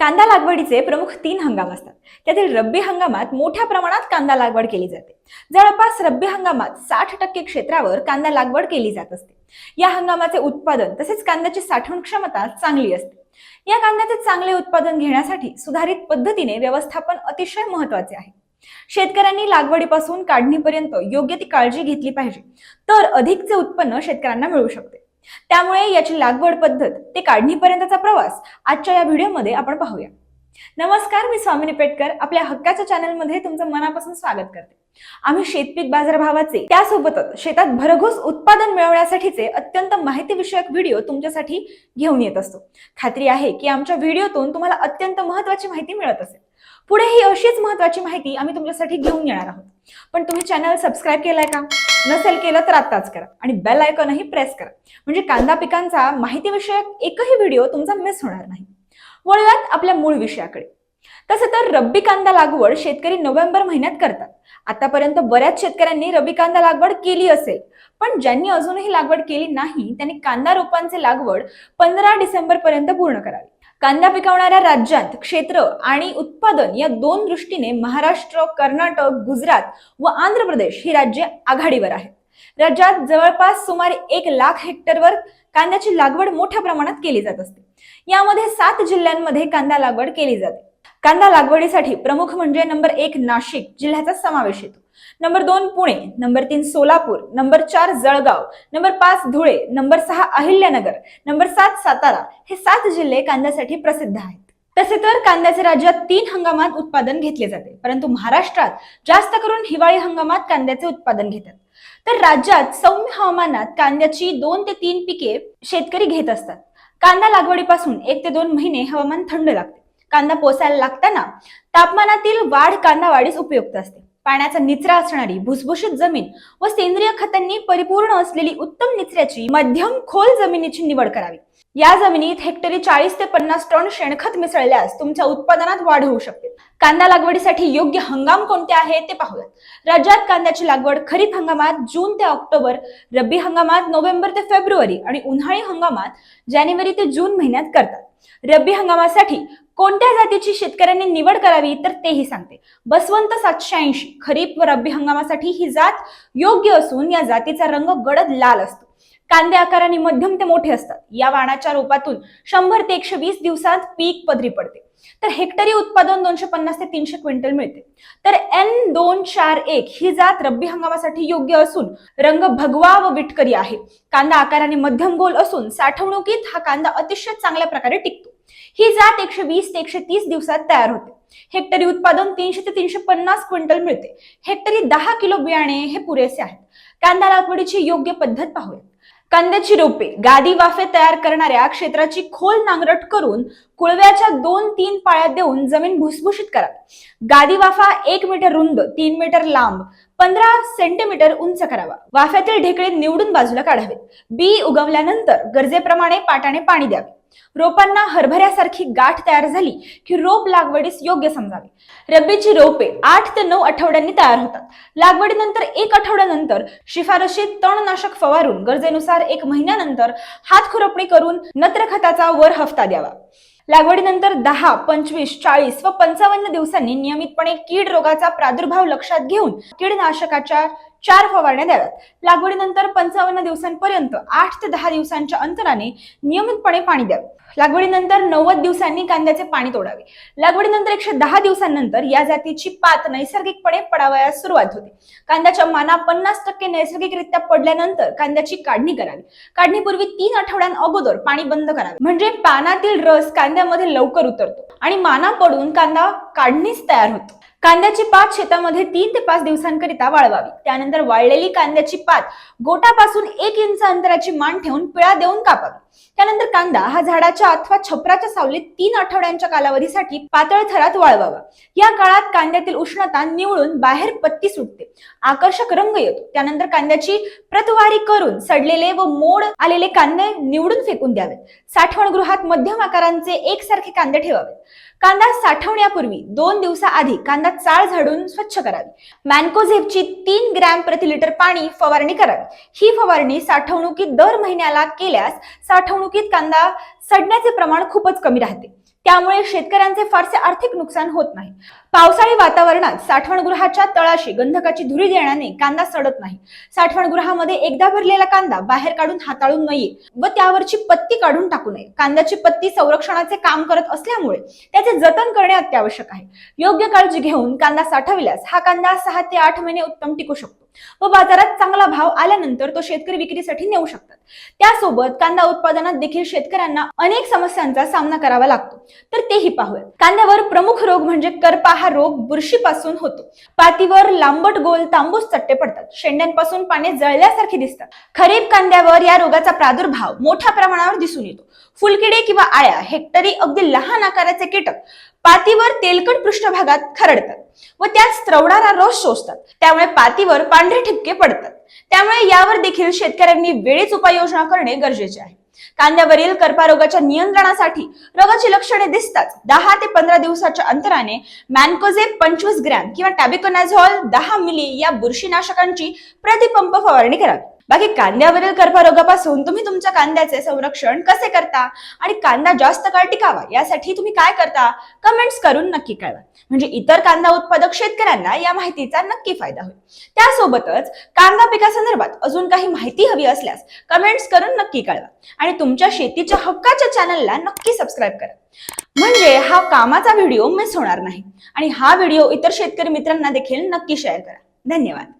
कांदा लागवडीचे प्रमुख तीन हंगाम असतात. त्यातील रब्बी हंगामात मोठ्या प्रमाणात कांदा लागवड केली जाते. जवळपास रब्बी हंगामात साठ टक्के क्षेत्रावर कांदा लागवड केली जात असते. या हंगामाचे उत्पादन तसेच कांद्याची साठवण क्षमता चांगली असते. या कांद्याचे चांगले उत्पादन घेण्यासाठी सुधारित पद्धतीने व्यवस्थापन अतिशय महत्त्वाचे आहे. शेतकऱ्यांनी लागवडीपासून काढणीपर्यंत योग्य ती काळजी घेतली पाहिजे. तर अधिकचे उत्पन्न शेतकऱ्यांना मिळू शकते. त्यामुळे याची लागवड पद्धत ते काढणीपर्यंतचा प्रवास आजच्या या व्हिडिओमध्ये आपण पाहूया. नमस्कार मी स्वामिनी पेटकर आपल्या हक्काच्या चॅनलमध्ये तुमचं मनापासून स्वागत करते. आम्ही शेतपीक बाजारभावाचे त्यासोबतच शेतात भरघोस उत्पादन मिळवण्यासाठीचे अत्यंत माहितीविषयक व्हिडिओ तुमच्यासाठी घेऊन येत असतो. खात्री आहे की आमच्या व्हिडिओतून तुम्हाला अत्यंत महत्वाची माहिती मिळत असेल. पुढे ही अशीच महत्वाची माहिती आम्ही तुमच्यासाठी घेऊन येणार आहोत. पण तुम्ही चॅनल सबस्क्राईब केलाय का? नसेल केलं तर आत्ताच करा आणि बेल आयकॉनही प्रेस करा. म्हणजे कांदा पिकांचा माहितीविषयक एकही व्हिडिओ तुमचा मिस होणार नाही. वळूयात आपल्या मूळ विषयाकडे. तसं तर रब्बी कांदा लागवड शेतकरी नोव्हेंबर महिन्यात करतात. आतापर्यंत बऱ्याच शेतकऱ्यांनी रब्बी कांदा लागवड केली असेल. पण ज्यांनी अजूनही लागवड केली नाही त्यांनी कांदा रोपांचे लागवड पंधरा डिसेंबर पर्यंत पूर्ण करावी. कांदा पिकवणाऱ्या राज्यात क्षेत्र आणि उत्पादन या दोन दृष्टीने महाराष्ट्र कर्नाटक गुजरात व आंध्र प्रदेश ही राज्ये आघाडीवर आहेत. राज्यात जवळपास सुमारे एक लाख हेक्टरवर कांद्याची लागवड मोठ्या प्रमाणात केली जात असते. यामध्ये सात जिल्ह्यांमध्ये कांदा लागवड केली जाते. कांदा लागवडीसाठी प्रमुख म्हणजे नंबर एक नाशिक जिल्ह्याचा समावेश येतो. नंबर दोन पुणे नंबर तीन सोलापूर नंबर चार जळगाव नंबर पाच धुळे नंबर सहा अहिल्यानगर नंबर सात सातारा हे सात जिल्हे कांद्यासाठी प्रसिद्ध आहेत. तसे तर कांद्याचे राज्यात तीन हंगामात उत्पादन घेतले जाते परंतु महाराष्ट्रात जास्त करून हिवाळी हंगामात कांद्याचे उत्पादन घेतात. तर राज्यात सौम्य हवामानात कांद्याची दोन ते तीन पिके शेतकरी घेत असतात. कांदा लागवडीपासून एक ते दोन महिने हवामान थंड लागते. कांदा पोसायला लागताना तापमानातील वाढ कांदा वाढीस उपयुक्त असते. पाण्याचा निचरा असणारी भुसभुशीत जमीन व सेंद्रिय खतांनी परिपूर्ण असलेली उत्तम निचऱ्याची मध्यम खोल जमिनीची निवड करावी. या जमिनीत हेक्टरी चाळीस ते पन्नास टन शेणखत मिसळल्यास तुमच्या उत्पादनात वाढ होऊ शकते. कांदा लागवडीसाठी योग्य हंगाम कोणते आहे ते पाहूयात. राज्यात कांद्याची लागवड खरीप हंगामात जून ते ऑक्टोबर रब्बी हंगामात नोव्हेंबर ते फेब्रुवारी आणि उन्हाळी हंगामात जानेवारी ते जून महिन्यात करतात. रब्बी हंगामासाठी कोणत्या जातीची शेतकऱ्यांनी निवड करावी तर तेही सांगते. बसवंत सातशे ऐंशी खरीप व रब्बी हंगामासाठी ही जात योग्य असून या जातीचा रंग गडद लाल असतो. कांदे आकाराने मध्यम ते मोठे असतात. या वाणाच्या रोपातून शंभर ते एकशे वीस दिवसात पीक पदरी पडते. तर हेक्टरी उत्पादन दोनशे पन्नास ते तीनशे क्विंटल मिळते. तर एन दोन चार एक ही जात रब्बी हंगामासाठी योग्य असून रंग भगवा व विटकरी आहे. कांदा आकाराने मध्यम गोल असून साठवणुकीत हा कांदा अतिशय चांगल्या प्रकारे टिकतो. ही जात एकशे वीस ते एकशे तीस दिवसात तयार होते. हेक्टरी उत्पादन तीनशे ते तीनशे पन्नास क्विंटल मिळते. हेक्टरी दहा किलो बियाणे हे पुरेसे आहेत. कांदा लागवडीची योग्य पद्धत पाहूया. कांद्याची रोपे गादी वाफे तयार करणाऱ्या क्षेत्राची खोल नांगरट करून कुळव्याच्या दोन तीन पाळ्या देऊन जमीन भुसभुशीत करा गादी वाफा एक मीटर रुंद तीन मीटर लांब पंधरा सेंटीमीटर उंच करावा. वाफ्यातील ढेकळे निवडून बाजूला काढावेत. बी उगवल्यानंतर गरजेप्रमाणे पाटाने पाणी द्यावे. रोपांना हरभऱ्यासारखी गाठ तयार झाली की रोप लागवडीस योग्य समजावे. रब्बीची रोपे आठ ते नऊ आठवड्यांनी तयार होतात. लागवडीनंतर एक आठवड्यानंतर शिफारशीत तणनाशक फवारून गरजेनुसार एक महिन्यानंतर हात खुरपणी करून नत्र खताचा वर हफ्ता द्यावा. लागवडीनंतर दहा पंचवीस चाळीस व पंचावन्न दिवसांनी नियमितपणे कीड रोगाचा प्रादुर्भाव लक्षात घेऊन कीडनाशकाच्या चार फवारण्या द्याव्यात. लागवडीनंतर पंचावन्न दिवसांपर्यंत आठ ते दहा दिवसांच्या अंतराने नियमितपणे पाणी द्यावे. लागवडीनंतर नव्वद दिवसांनी कांद्याचे पाणी तोडावे. लागवडीनंतर एकशे दहा दिवसांनंतर या जातीची पात नैसर्गिकपणे पडावयास सुरुवात होते. कांद्याच्या माना पन्नास टक्के नैसर्गिकरित्या पडल्यानंतर कांद्याची काढणी करावी. काढणीपूर्वी तीन आठवड्यां अगोदर पाणी बंद करावे. म्हणजे पानातील रस कांद्यामध्ये लवकर उतरतो आणि माना पडून कांदा काढणीच तयार होतो. कांद्याची पात शेतामध्ये तीन ते पाच दिवसांकरिता वाळवावी. त्यानंतर वाळलेली कांद्याची पात गोटापासून एक इंच अंतराची मान ठेवून पिळा देऊन कापावी. त्यानंतर कांदा हा झाडाच्या अथवा छपराच्या सावलीत तीन आठवड्यांच्या कालावधीसाठी पातळ थरात वाळवावा. या काळात कांद्यातील उष्णता निवळून बाहेर पत्ती सुटते. आकर्षक रंग येतो. त्यानंतर कांद्याची प्रतवारी करून सडलेले व मोड आलेले कांदे निवडून फेकून द्यावेत. साठवणगृहात मध्यम आकारांचे एकसारखे कांदे ठेवावेत. कांदा साठवण्यापूर्वी दोन दिवसाआधी कांदा चाळ झाडून स्वच्छ करावी. मॅनकोझेपची तीन ग्रॅम प्रति लिटर पाणी फवारणी करावी. ही फवारणी साठवणुकीत दर महिन्याला केल्यास साठवणुकीत कांदा सडण्याचे प्रमाण खूपच कमी राहते. त्यामुळे शेतकऱ्यांचे फारसे आर्थिक नुकसान होत नाही. पावसाळी वातावरणात साठवणगृहाच्या तळाशी गंधकाची धुरी देण्याने कांदा सडत नाही. साठवणगृहामध्ये एकदा भरलेला कांदा बाहेर काढून हाताळून नये व त्यावरची पत्ती काढून टाकू नये. कांद्याची पत्ती संरक्षणाचे काम करत असल्यामुळे त्याचे जतन करणे अत्यावश्यक आहे. योग्य काळजी घेऊन कांदा साठविल्यास हा कांदा सहा ते आठ महिने उत्तम टिकू शकतो. व बाजारात चांगला भाव आल्यानंतर तो शेतकरी विक्रीसाठी नेऊ शकतात. त्यासोबत कांदा उत्पादनात देखील शेतकऱ्यांना अनेक समस्यांचा सामना करावा लागतो. तर तेही पाहूया कांद्यावर प्रमुख रोग म्हणजे करपा हा रोग बुरशीपासून होतो. पातीवर लांबट गोल तांबूस चट्टे पडतात. शेंड्यांपासून पाने जळल्यासारखे दिसतात. खरीप कांद्यावर या रोगाचा प्रादुर्भाव मोठ्या प्रमाणावर दिसून येतो. फुलकिडे किंवा आळ्या हेक्टरी अगदी लहान आकाराचे कीटक पातीवर तेलकट पृष्ठभागात खरडतात व त्यात स्त्रवणारा रस शोषतात. त्यामुळे पातीवर पांढरे ठिपके पडतात. त्यामुळे यावर देखील शेतकऱ्यांनी वेळीच उपाययोजना करणे गरजेचे आहे. कांद्यावरील कर्पारोगाच्या नियंत्रणासाठी रोगाची लक्षणे दिसताच दहा ते पंधरा दिवसाच्या अंतराने मॅनकोझे पंचवीस ग्रॅम किंवा टॅबिकोनाझॉल दहा मिली या बुरशीनाशकांची प्रतिपंप फवारणी करावी. बाकी कांद्यावरील कर्करोगापासून तुम्ही तुमच्या कांद्याचे संरक्षण कसे करता? आणि कांदा जास्त काळ टिकावा यासाठी तुम्ही काय करता? कमेंट्स करून नक्की कळवा. म्हणजे इतर कांदा उत्पादक शेतकऱ्यांना या माहितीचा नक्की फायदा होईल. त्यासोबतच कांदा पिकासंदर्भात अजून काही माहिती हवी असल्यास कमेंट्स करून नक्की कळवा. आणि तुमच्या शेतीच्या हक्काच्या चॅनलला नक्की सबस्क्राईब करा. म्हणजे हा कामाचा व्हिडिओ मिस होणार नाही. आणि हा व्हिडिओ इतर शेतकरी मित्रांना देखील नक्की शेअर करा. धन्यवाद.